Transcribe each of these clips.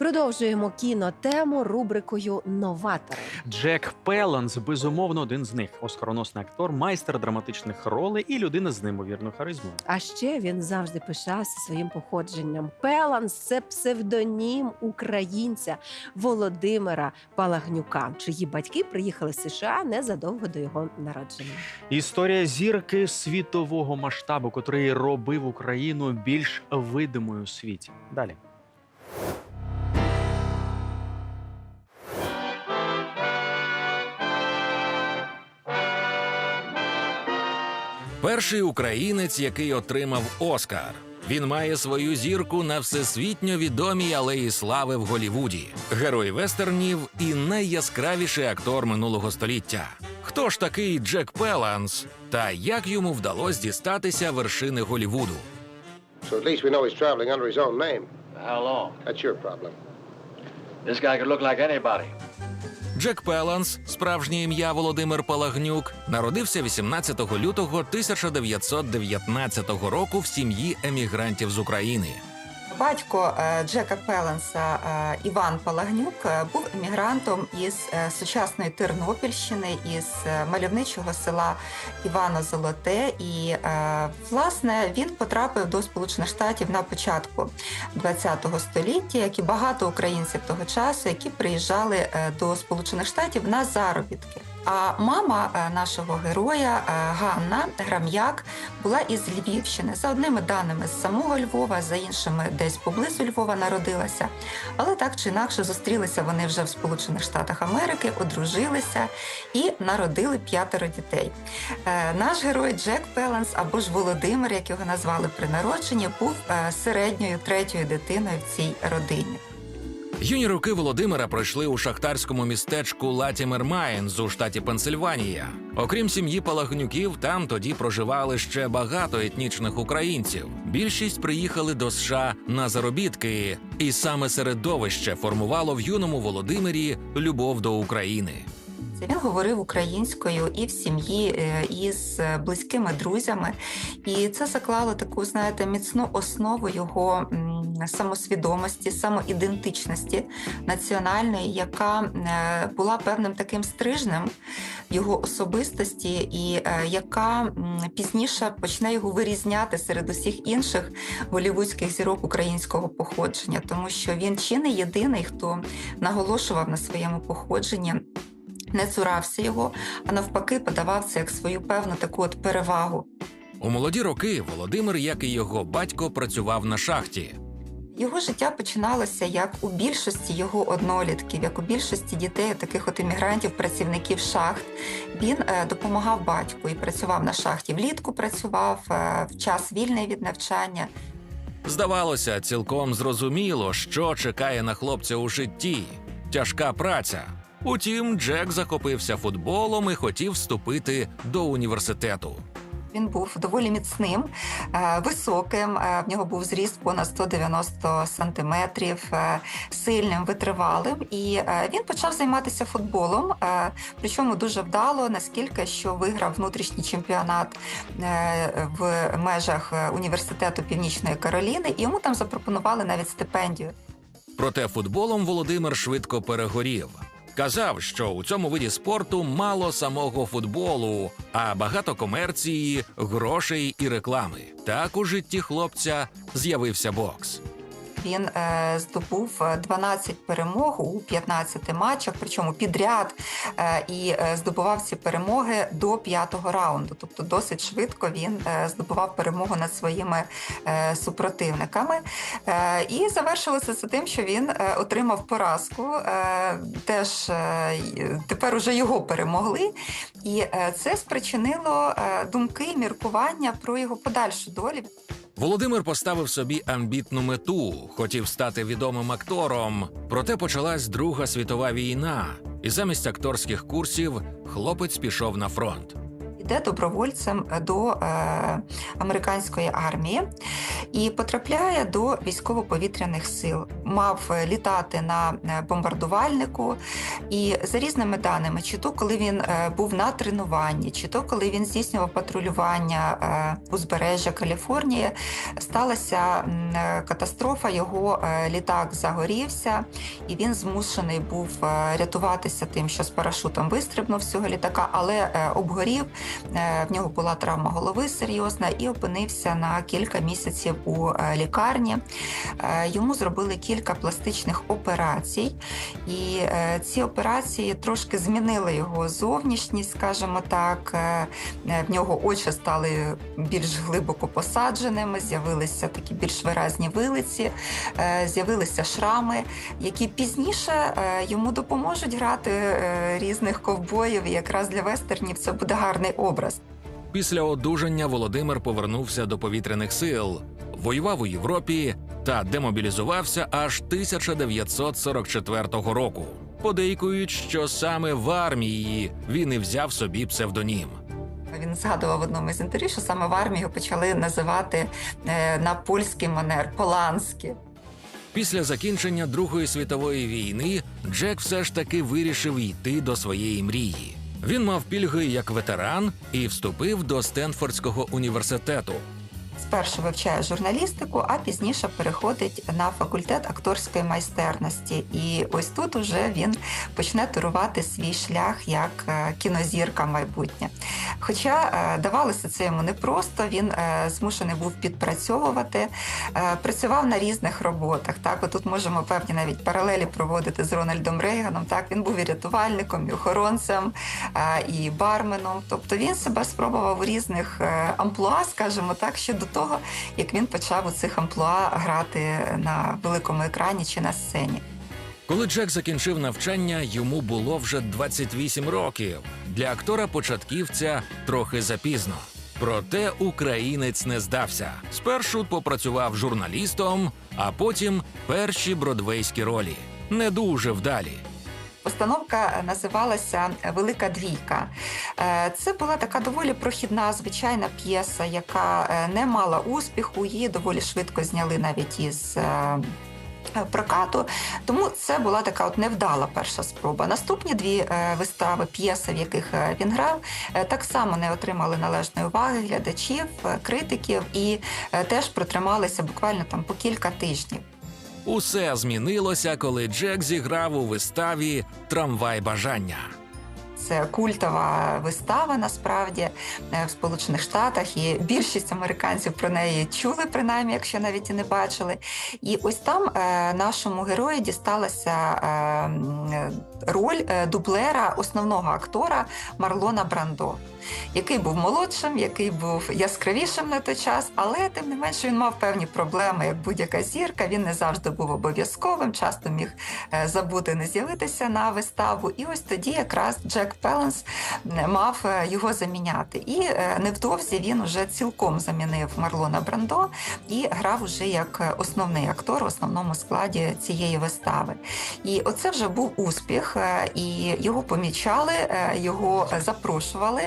Продовжуємо кінотему рубрикою Новатори. Джек Пеланс, безумовно, один з них. Оскароносний актор, майстер драматичних ролей і людина з неймовірною харизмою. А ще він завжди пишався своїм походженням. Пеланс це псевдонім українця Володимира Палагнюка, чиї батьки приїхали з США незадовго до його народження. Історія зірки світового масштабу, котрий робив Україну більш видимою у світі. Далі. Перший українець, який отримав Оскар. Він має свою зірку на всесвітньо відомій алеї слави в Голівуді, герой вестернів і найяскравіший актор минулого століття. Хто ж такий Джек Пеланс та як йому вдалося дістатися вершини Голівуду? So at least we know he's traveling under his own name. How long? That's your problem. This guy could look like anybody. Джек Пеланс, справжнє ім'я Володимир Палагнюк, народився 18 лютого 1919 року в сім'ї емігрантів з України. Батько е, Джека Пеленса е, Іван Палагнюк е, був емігрантом із сучасної Тернопільщини, із мальовничого села Івано Золоте. І власне він потрапив до Сполучених Штатів на початку ХХ століття, як і багато українців того часу, які приїжджали до Сполучених Штатів на заробітки. А мама е, нашого героя е, Ганна Грам'як була із Львівщини. За одними даними з самого Львова, за іншими десь поблизу Львова народилася. Але так чи інакше зустрілися вони вже в Сполучених Штатах Америки, одружилися і народили п'ятеро дітей. Е, Наш герой Джек Пеланс або ж Володимир, як його назвали при народженні, був середньою третьою дитиною в цій родині. Юні роки Володимира пройшли у шахтарському містечку Латімер Майнз у штаті Пенсильванія. Окрім сім'ї Палагнюків, там тоді проживали ще багато етнічних українців. Більшість приїхали до США на заробітки, і саме середовище формувало в юному Володимирі любов до України. Він говорив українською і в сім'ї, е, і з близькими друзями, і це заклало таку, знаєте, міцну основу його самосвідомості, самоідентичності національної, яка е, була певним таким стрижнем його особистості, і е, яка пізніше почне його вирізняти серед усіх інших голівудських зірок українського походження, тому що він чи не єдиний, хто наголошував на своєму походженні не цурався його, а навпаки, подавав це як свою певну таку от перевагу. У молоді роки Володимир, як і його батько, працював на шахті. Його життя починалося як у більшості його однолітків, як у більшості дітей, таких от іммігрантів, працівників шахт. Він е, допомагав батьку і працював на шахті. Влітку працював е, в час вільний від навчання. Здавалося, цілком зрозуміло, що чекає на хлопця у житті тяжка праця. Утім, Джек захопився футболом і хотів вступити до університету. Він був доволі міцним, е, високим. е, В нього був зріст понад 190 сантиметрів, е, сильним, витривалим. І він почав займатися футболом, причому дуже вдало, наскільки що виграв внутрішній чемпіонат в межах університету Північної Кароліни, і йому там запропонували навіть стипендію. Проте футболом Володимир швидко перегорів. Казав, що у цьому виді спорту мало самого футболу, а багато комерції, грошей і реклами. Так у житті хлопця з'явився бокс. Він е, здобув е, 12 перемог у 15 матчах, причому підряд, е, і е, здобував ці перемоги до п'ятого раунду. Тобто досить швидко він е, здобував перемогу над своїми е, супротивниками. Е, і завершилося це тим, що він е, отримав поразку. Е, теж е, тепер уже його перемогли. І е, це спричинило е, думки, міркування про його подальшу долю. Володимир поставив собі амбітну мету, хотів стати відомим актором. Проте почалась Друга світова війна, і замість акторських курсів хлопець пішов на фронт. Йде добровольцем до е, американської армії і потрапляє до військово-повітряних сил. Мав е, літати на е, бомбардувальнику, і за різними даними, чи то коли він був на тренуванні, чи то коли він здійснював патрулювання узбережжя Каліфорнії, сталася катастрофа. Його літак загорівся, і він змушений був рятуватися тим, що з парашутом вистрибнув з цього літака, але обгорів. Е, В нього була травма голови серйозна і опинився на кілька місяців у е, лікарні. Е, Йому зробили кілька пластичних операцій, і ці операції трошки змінили його зовнішність, скажімо так. В нього очі стали більш глибоко посадженими, з'явилися такі більш виразні вилиці, з'явилися шрами, які пізніше йому допоможуть грати різних ковбоїв. І якраз для вестернів це буде гарний образ. Після одужання Володимир повернувся до повітряних сил, воював у Європі та демобілізувався аж 1944 року. Подейкують, що саме в армії він і взяв собі псевдонім. Він згадував в одному із інтерв'ю, що саме в армії його почали називати е, на польський манер Поланський. Після закінчення Другої світової війни Джек все ж таки вирішив йти до своєї мрії. Він мав пільги як ветеран і вступив до Стенфордського університету. Спершу вивчає журналістику, а пізніше переходить на факультет акторської майстерності. І ось тут уже він почне турувати свій шлях як е, кінозірка майбутнє. Хоча е, давалося це йому непросто, він е, змушений був підпрацьовувати, працював на різних роботах. Так, тут можемо певні навіть паралелі проводити з Рональдом Рейганом. Так, він був і рятувальником, і охоронцем, і барменом. Тобто він себе спробував у різних амплуа, скажімо так, ще до того, як він почав у цих амплуа грати на великому екрані чи на сцені. Коли Джек закінчив навчання, йому було вже 28 років. Для актора початківця трохи запізно. Проте українець не здався. Спершу попрацював журналістом, а потім перші бродвейські ролі. Не дуже вдалі. Постановка називалася Велика двійка. Е, Це була така доволі прохідна звичайна п'єса, яка е, не мала успіху. Її доволі швидко зняли навіть із. е, Прокату, тому це була така от невдала перша спроба. Наступні дві е, вистави, п'єси, в яких е, він грав, е, так само не отримали належної уваги глядачів, е, критиків і е, теж протрималися буквально там по кілька тижнів. Усе змінилося, коли Джек зіграв у виставі Трамвай бажання. Це культова вистава насправді е, в Сполучених Штатах, і більшість американців про неї чули, принаймні, якщо навіть і не бачили. І ось там е, нашому герою дісталася е, роль е, дублера основного актора Марлона Брандо, який був молодшим, який був яскравішим на той час, але тим не менше він мав певні проблеми, як будь-яка зірка. Він не завжди був обов'язковим, часто міг е, забути не з'явитися на виставу. І ось тоді якраз Джек Пеленс мав е, його заміняти. І невдовзі він уже цілком замінив Марлона Брандо і грав уже як основний актор в основному складі цієї вистави. І оце вже був успіх, е, і його помічали, е, його запрошували.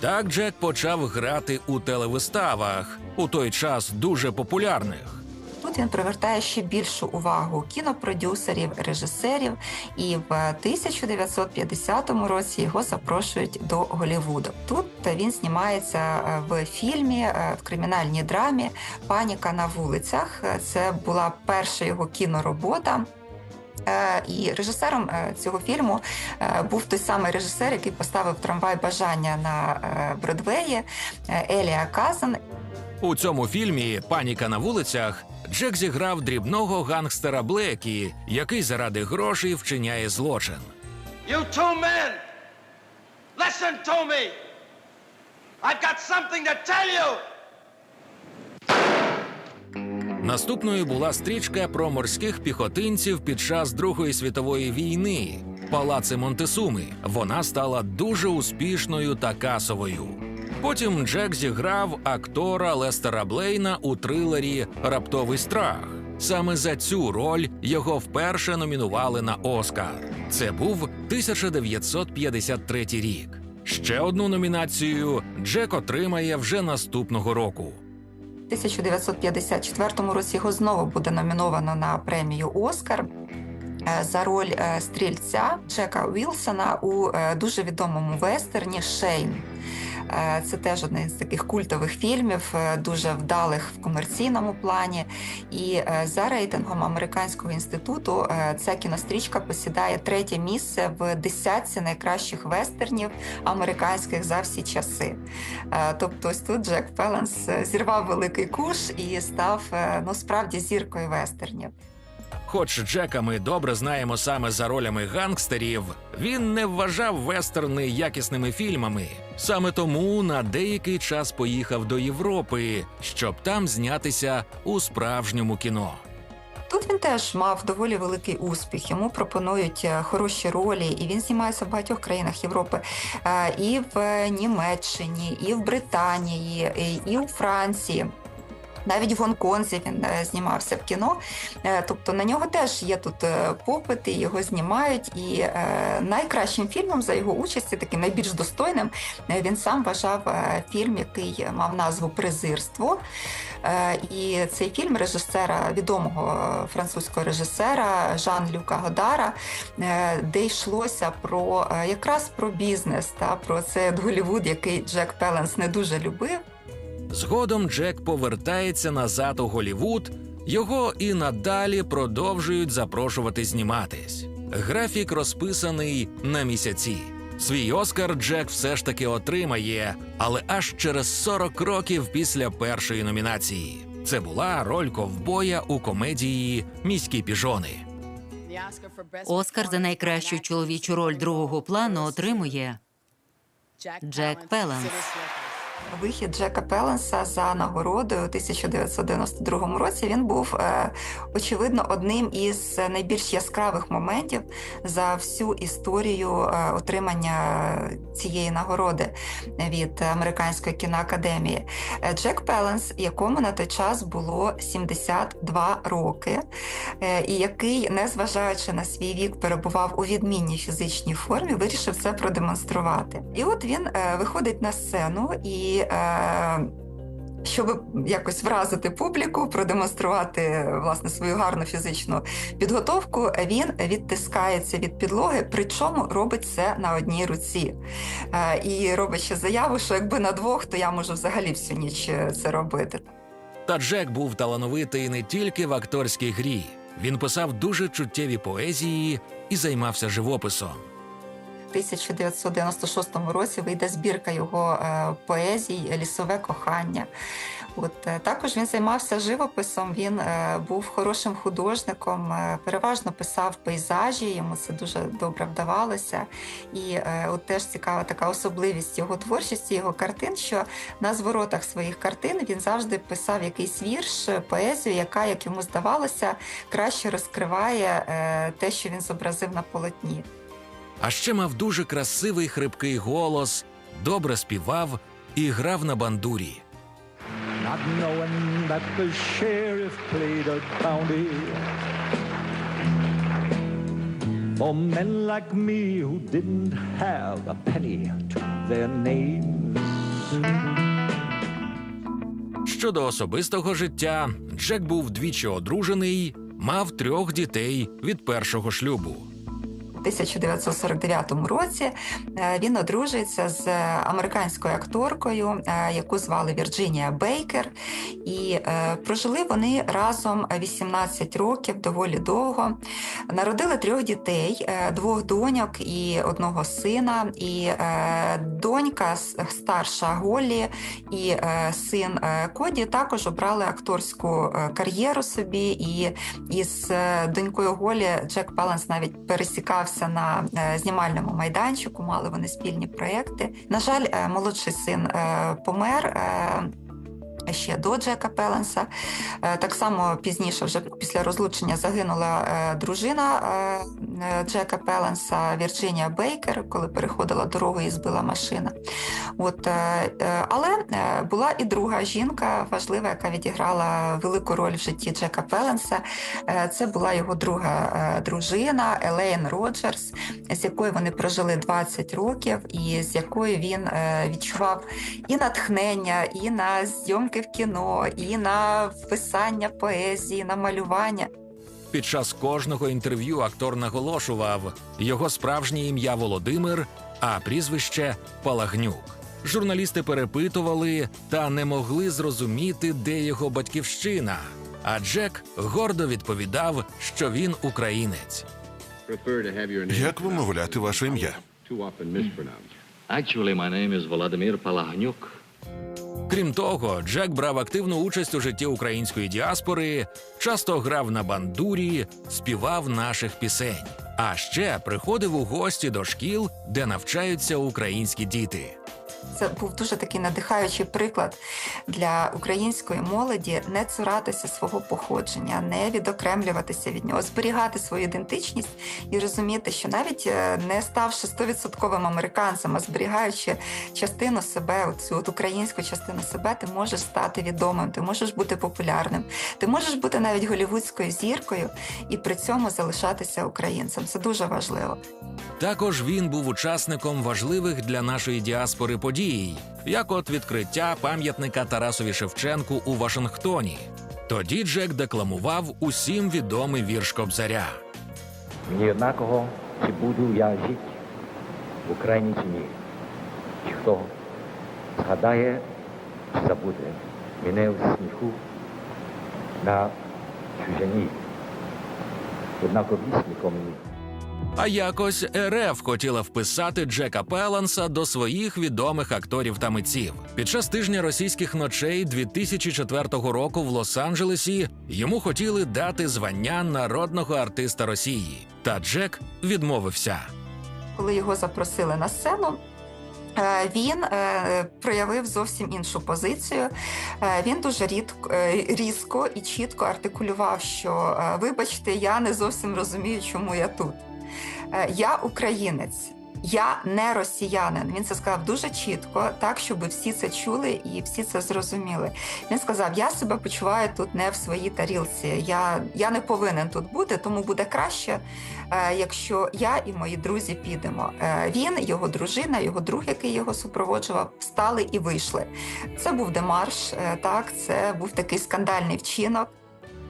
Так Джек почав грати у телевиставах, у той час дуже популярних. Тут він привертає ще більшу увагу кінопродюсерів, режисерів, і в 1950 році його запрошують до Голлівуду. Тут він знімається е, в фільмі в кримінальній драмі Паніка на вулицях. Це була перша його кіноробота. Е, І режисером е, цього фільму е, був той самий режисер, який поставив трамвай бажання на Бродвеї Елія Казан. У цьому фільмі Паніка на вулицях Джек зіграв дрібного гангстера Блекі, який заради грошей вчиняє злочин. You two men, listen to me. I've got something to tell you. Наступною була стрічка про морських піхотинців під час Другої світової війни. Палаци Монтесуми. Вона стала дуже успішною та касовою. Потім Джек зіграв актора Лестера Блейна у трилері Раптовий страх. Саме за цю роль його вперше номінували на Оскар. Це був 1953 рік. Ще одну номінацію Джек отримає вже наступного року. У 1954 році його знову буде номіновано на премію Оскар. е, За роль е, стрільця Джека Вілсона у е, дуже відомому вестерні Шейн. Е, Це теж один з таких культових фільмів, е, дуже вдалих в комерційному плані. І е, за рейтингом американського інституту ця кінострічка посідає третє місце в десятці найкращих вестернів американських за всі часи. Тобто, ось тут Джек Пеленс зірвав великий куш і став ну справді зіркою вестернів. Хоч Джека ми добре знаємо саме за ролями гангстерів, він не вважав вестерни якісними фільмами. Саме тому на деякий час поїхав до Європи, щоб там знятися у справжньому кіно. Тут він теж мав доволі великий успіх. Йому пропонують е, хороші ролі, і він знімається в багатьох країнах Європи, Е, і в Німеччині, і в Британії, і- і у Франції. Навіть в Гонконзі він е, знімався в кіно. Е, Тобто на нього теж є тут е, попит, і його знімають. І найкращим фільмом за його участі, таким найбільш достойним, він сам вважав фільм, який мав назву Презирство. Е, І цей фільм режисера, відомого французького режисера Жан-Люка Годара, е, де йшлося про якраз про бізнес та про от Голівуд, який Джек Пеленс не дуже любив. Згодом Джек повертається назад у Голівуд. Його і надалі продовжують запрошувати зніматись. Графік розписаний на місяці. Свій Оскар Джек все ж таки отримає, але аж через 40 років після першої номінації. Це була роль ковбоя у комедії Міські піжони. Оскар за найкращу чоловічу роль другого плану отримує Джек Пеленс. Вихід Джека Пеленса за нагородою у 1992 році він був е, очевидно одним із найбільш яскравих моментів за всю історію е, отримання цієї нагороди від американської кіноакадемії. Е, Джек Пеленс, якому на той час було 72 роки, і який, незважаючи на свій вік, перебував у відмінній фізичній формі, вирішив це продемонструвати. І от він виходить на сцену і. Е, щоб якось вразити публіку, продемонструвати власне свою гарну фізичну підготовку, він відтискається від підлоги, причому робить це на одній руці. Е, І робить ще заяву, що якби на двох, то я можу взагалі всю ніч е, це робити. Та Джек був талановитий не тільки в акторській грі. Він писав дуже чуттєві поезії і займався живописом. У 1996 році вийде збірка його е, поезій Лісове кохання. От е, також він займався живописом. Він е, був хорошим художником, переважно писав пейзажі. Йому це дуже добре вдавалося. І от теж цікава така особливість його творчості, його картин, що на зворотах своїх картин він завжди писав якийсь вірш, поезію, яка, як йому здавалося, краще розкриває те, що він зобразив на полотні. А ще мав дуже красивий хрипкий голос, добре співав і грав на бандурі. not knowing that the sheriff played a bounty for men like me who didn't have a penny to their names. Щодо особистого життя, Джек був двічі одружений, мав трьох дітей від першого шлюбу. У 1949 році е, він одружується з американською акторкою, е, яку звали Вірджинія Бейкер, і е, прожили вони разом 18 років, доволі довго. Народили трьох дітей: двох доньок і одного сина. І донька старша Голлі і син Коді також обрали акторську кар'єру собі. І із донькою Голі Джек Паленс навіть пересікався на е, знімальному майданчику, мали вони спільні проекти. На жаль, е, молодший син е, помер. Ще до Джека Пеленса. Е, Так само пізніше, вже після розлучення, загинула е, дружина е, Джека Пеленса Вірджинія Бейкер, коли переходила дорогу і збила машина. От, але була і друга жінка важлива, яка відіграла велику роль в житті Джека Пеленса. Це була його друга дружина Елейн Роджерс, з якою вони прожили 20 років, і з якою він відчував і натхнення, і на зйомки в кіно, і на писання поезії, на малювання. Під час кожного інтерв'ю актор наголошував його справжнє ім'я Володимир, а прізвище Палагнюк. Журналісти перепитували та не могли зрозуміти, де його батьківщина. А Джек гордо відповідав, що він українець. Як вимовляти ваше ім'я? Actually, my name is Vladimir Palahniuk. Крім того, Джек брав активну участь у житті української діаспори, часто грав на бандурі, співав наших пісень. А ще приходив у гості до шкіл, де навчаються українські діти. Це був дуже такий надихаючий приклад для української молоді не цуратися свого походження, не відокремлюватися від нього, зберігати свою ідентичність і розуміти, що навіть е, не ставши стовідсотковим американцем, а зберігаючи частину себе, цю українську частину себе, ти можеш стати відомим, ти можеш бути популярним, ти можеш бути навіть голівудською зіркою і при цьому залишатися українцем. Це дуже важливо. Також він був учасником важливих для нашої діаспори подій, як от відкриття пам'ятника Тарасові Шевченку у Вашингтоні. Тоді Джек декламував усім відомий вірш Кобзаря. Мені однаково, чи буду я жити в Україні чи ні. Чи хто згадає, чи забуде мене в сміху на чужині. Однаковісніко мені. А якось РФ хотіла вписати Джека Пеланса до своїх відомих акторів та митців. Під час тижня російських ночей 2004 року в Лос-Анджелесі йому хотіли дати звання народного артиста Росії. Та Джек відмовився. коли його запросили на сцену. е, Він е, проявив зовсім іншу позицію. Е, Він дуже рідко, різко і чітко артикулював, що вибачте, я не зовсім розумію, чому я тут. Е, Я українець, я не росіянин. Він це сказав дуже чітко, так щоб всі це чули і всі це зрозуміли. Він сказав: Я себе почуваю тут не в своїй тарілці. Я, я не повинен тут бути, тому буде краще, е, якщо я і мої друзі підемо. Е, Він, його дружина, його друг, який його супроводжував, встали і вийшли. Це був демарш. Так, це був такий скандальний вчинок.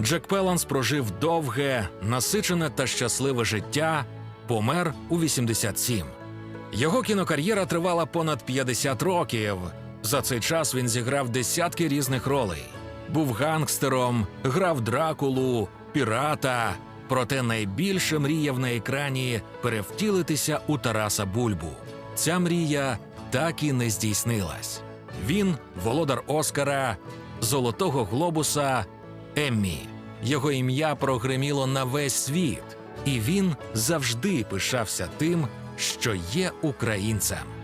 Джек Пеланс прожив довге, насичене та щасливе життя, помер у 87. Його кінокар'єра тривала понад 50 років. За цей час він зіграв десятки різних ролей. Був гангстером, грав дракулу, пірата. Проте найбільше мріяв на екрані перевтілитися у Тараса Бульбу. Ця мрія так і не здійснилась. Він володар Оскара, Золотого Глобуса Еммі. Його ім'я прогреміло на весь світ, і він завжди пишався тим, що є українцем.